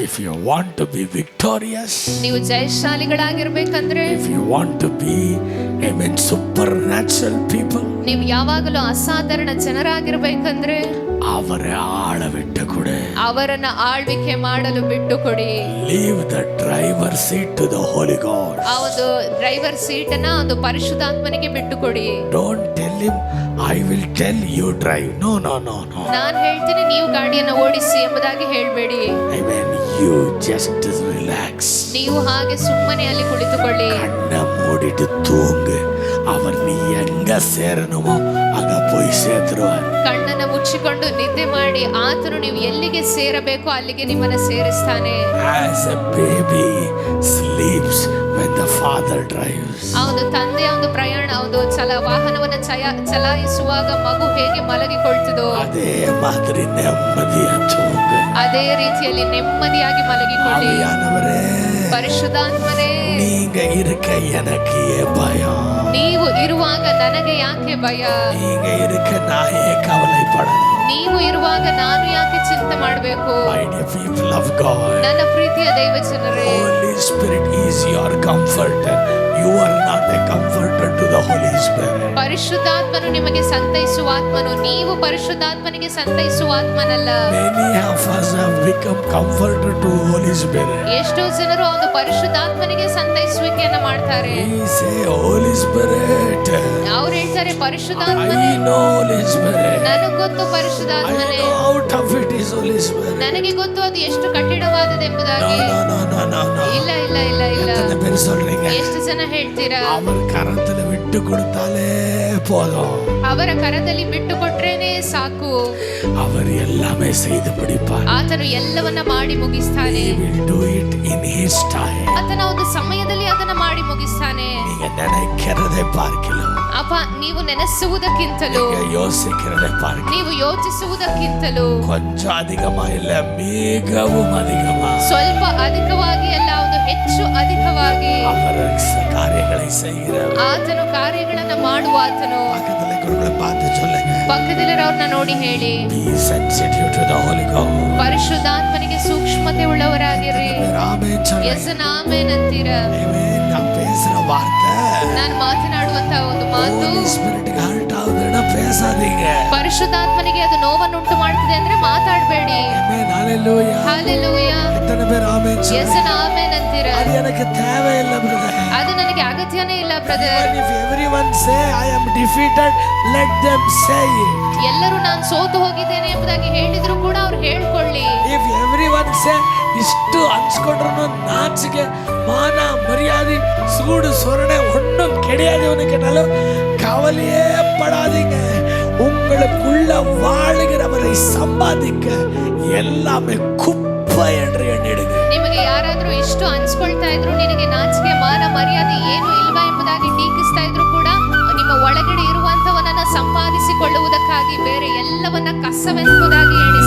If you want to be victorious, ನೀವು ಜಯಶಾಲಿಗಳಾಗಿರ್ಬೇಕಂದ್ರೆ if you want to be, amen, supernatural people, ನೀವು ಯಾವಾಗಲೂ ಅಸಾಧಾರಣ ಜನರಾಗಿರ್ಬೇಕಂದ್ರೆ ಅವರ ಆಳವಿಟ್ಟು ಕೊಡೆ ಅವರನ್ನ ಆಳ್ವಿಕೆ ಮಾಡಲು ಬಿಟ್ಟು ಕೊಡಿ Leave the driver seat to the Holy God. ಆ ಒಂದು ಡ್ರೈವರ್ ಸೀಟ್ ಅನ್ನ ಒಂದು ಪರಿಶುದ್ಧಾತ್ಮನಿಗೆ ಬಿಟ್ಟು ಕೊಡಿ Don't tell him, I will tell you drive. No, no, no, no. ನಾನ್ ಹೇಳ್ತೀನಿ ನೀವು ಗಾಡಿಯನ್ನ ಓಡಿಸಿ ಎಂಬುದಾಗಿ ಹೇಳ್ಬೇಡಿ Amen. You just relax. ನೀವು ಹಾಗೆ ಸುಮ್ಮನೆ ಅಲ್ಲಿ ಕುಳಿತುಕೊಳ್ಳಿ கண்ணை மூடிட்டு தூங்கு அவர் நீ எங்க சேரணுமோ அங்க போய் சேர்த்துருவார் ಕಣ್ಣನ್ನ ಮುಚ್ಚಿಕೊಂಡು ನಿದ್ದೆ ಮಾಡಿ ಆತನು ನೀವು ಎಲ್ಲಿಗೆ ಸೇರಬೇಕೋ ಅಲ್ಲಿಗೆ ನಿಮ್ಮನ್ನ ಸೇರಿಸ್ತಾನೆ As a baby sleeps when the father drives. ಆ ಒಂದು ತಂದೆಯ ಒಂದು ಪ್ರಯಾಣ ಒಂದು ಚಲ ವಾಹನವನ್ನ ಚಯ ಚಲಾಯಿಸುವಾಗ ಮಗು ಹೇಗೆ ಮಲಗಿಕೊಳ್ತದೋ அதே மாதிரி ನೆಮ್ಮದಿಯ தூங்கு ಅದೇ ರೀತಿಯಲ್ಲಿ ನೆಮ್ಮದಿಯಾಗಿ ಮಲಗಿಕೊಳ್ಳಿ ஆவியானவரே ಪರಿಶುದ್ಧಾತ್ಮನೇ நீங்க இருக்க எனக்கு ஏன் பயம் ನೀವು ಇರುವಾಗ ನನಗೆ ಯಾಕೆ ಭಯ நீங்க இருக்க நான் ஏன் கவலைப்படணும் ನೀವು ಇರುವಾಗ ನಾನು ಯಾಕೆ ಚಿಂತೆ ಮಾಡಬೇಕು My dear people of God, ನನ್ನ ಪ್ರೀತಿಯ ದೈವ ಜನರೇ Holy Spirit is your comforter. You are not a comforter to the Holy Spirit. ಪರಿಶುದ್ಧಾತ್ಮನು ನಿಮಗೆ ಸಂತೈಸುವ ಆತ್ಮನು ನೀವು ಪರಿಶುದ್ಧಾತ್ಮನಿಗೆ ಸಂತೈಸುವ ಆತ್ಮನಲ್ಲ Many of us have become comforter to Holy Spirit. ಎಷ್ಟೋ ಜನರು ಒಂದು ಪರಿಶುದ್ಧಾತ್ಮನಿಗೆ ಸಂತೈಸುವಿಕೆಯನ್ನ ಮಾಡ್ತಾರೆ We say, Holy Spirit, ಅವ್ರು ಹೇಳ್ತಾರೆ ಪರಿಶುದ್ಧಾತ್ಮನೇ I know Holy Spirit. ನನಗ್ ಗೊತ್ತು I ಪರಿಶುದ್ಧಾತ್ಮನೇ know how tough it is, Holy Spirit. ನನಗೆ ಗೊತ್ತು ಅದು ಎಷ್ಟು ಕಠಿಣವಾದದ್ದು No, ಎಂಬುದಾಗಿ no, no, no, no, no. ಇಲ್ಲ ಇಲ್ಲ ಇಲ್ಲ ಇಲ್ಲ எத்தனை பேர் சொல்றீங்க ಎಷ್ಟು ಜನ ಹೇಳ್ತೀರಾ அவர் கரத்துல விட்டு கொடுத்தாலே போதும் ಅವರ ಕರದಲ್ಲಿ ಬಿಟ್ಟು ಕೊಟ್ರೇನೆ ಸಾಕು அவர் எல்லாமே செய்து முடிப்பார் ಆತನು ಎಲ್ಲವನ್ನ ಮಾಡಿ ಮುಗಿಸ್ತಾನೆ He will do it in His time. ಆತನ ಒಂದು ಸಮಯದಲ್ಲಿ ಅದನ್ನ ಮಾಡಿ ಮುಗಿಸ್ತಾನೆ நீங்க நினைக்கிறதை பார்க்கலாம் ಅಪ್ಪ ನೀವು ನೆನೆಸುವುದಕ್ಕಿಂತಲೂ நீங்க யோசிக்கிறதை பார்க்கலாம் ನೀವು ಯೋಚಿಸುವುದಕ್ಕಿಂತಲೂ கொஞ்சம் அதிகமா இல்ல மிகவும் அதிகமா ಸ್ವಲ್ಪ ಅಧಿಕವಾಗಿ ಅಲ್ಲ ಒಂದು ಹೆಚ್ಚು ಅಧಿಕವಾಗಿ அவர் காரியங்களை செய்கிறார் ಆತನು ಕಾರ್ಯಗಳನ್ನ ಮಾಡುವ ಆತನು பக்கத்துல இருக்கிறவங்களை பார்த்து சொல்லுங்க ಪಕ್ಕದಲ್ಲಿರೋರ್ನ ನೋಡಿ ಹೇಳಿ Be sensitive to the Holy Ghost. ಪರಿಶುದ್ಧಾತ್ಮನಿಗೆ ಸೂಕ್ಷ್ಮತೆ ಉಳ್ಳವರಾಗಿರಿ ஆமென் சொல்லுங்க ಎಸ್ ನಾಮೇನಂತೀರ Amen. நான் பேசுற வார்த்தை ಮಾತನಾಡುವಂತಹ ಒಂದು ಮಾತು. ಪರಿಶುದ್ಧಾತ್ಮನಿಗೆ ಅದು ನೋವನ್ನು ಉಂಟು ಮಾಡ್ತದೆ ಅಂದ್ರೆ ಮಾತಾಡಬೇಡಿ. ಅದು ನನಗೆ ಅಗತ್ಯನೇ ಇಲ್ಲ ಬ್ರದರ್ ಎಲ್ಲರೂ ನಾನು ಸೋತು ಹೋಗಿದ್ದೇನೆ ಎಂಬುದಾಗಿ ಹೇಳಿದ್ರು ಕೂಡ ಅವ್ರು ಹೇಳ್ಕೊಳ್ಳಿ. ಇಫ್ ಎವ್ರಿ ಒನ್ ಸೇ ಇಷ್ಟು ಹಂಚ್ಕೊಂಡ್ರು ನಾಚಿಗೆ ಮಾನ ಮರ್ಯಾದೆ ஒன்றும் கிடையாது உனக்குனாலும் கவலையே படாதீங்க உங்களுக்குள்ள வாழுகிறவரை சம்பாதிக்க எல்லாமே குப்பை என்று எண்ணிடுங்க ನಿಮಗೆ ಯಾರಾದ್ರೂ ಇಷ್ಟು ಅನ್ಸ್ಕೊಳ್ತಾ ಇದ್ರು ನಿನಗೆ ನಾಚಿಕೆ ಮಾನ ಮರ್ಯಾದೆ ಏನು ಇಲ್ವಾ ಎಂಬುದಾಗಿ ಟೀಕಿಸ್ತಾ ಇದ್ರು ಕೂಡ ನಿಮ್ಮ ಒಳಗಡೆ ಇರುವಂತವನನ್ನ ಸಂಪಾದಿಸಿಕೊಳ್ಳುವುದಕ್ಕಾಗಿ ಬೇರೆ ಎಲ್ಲವನ್ನ ಕಸವೆಂಬುದಾಗಿ ಹೇಳಿ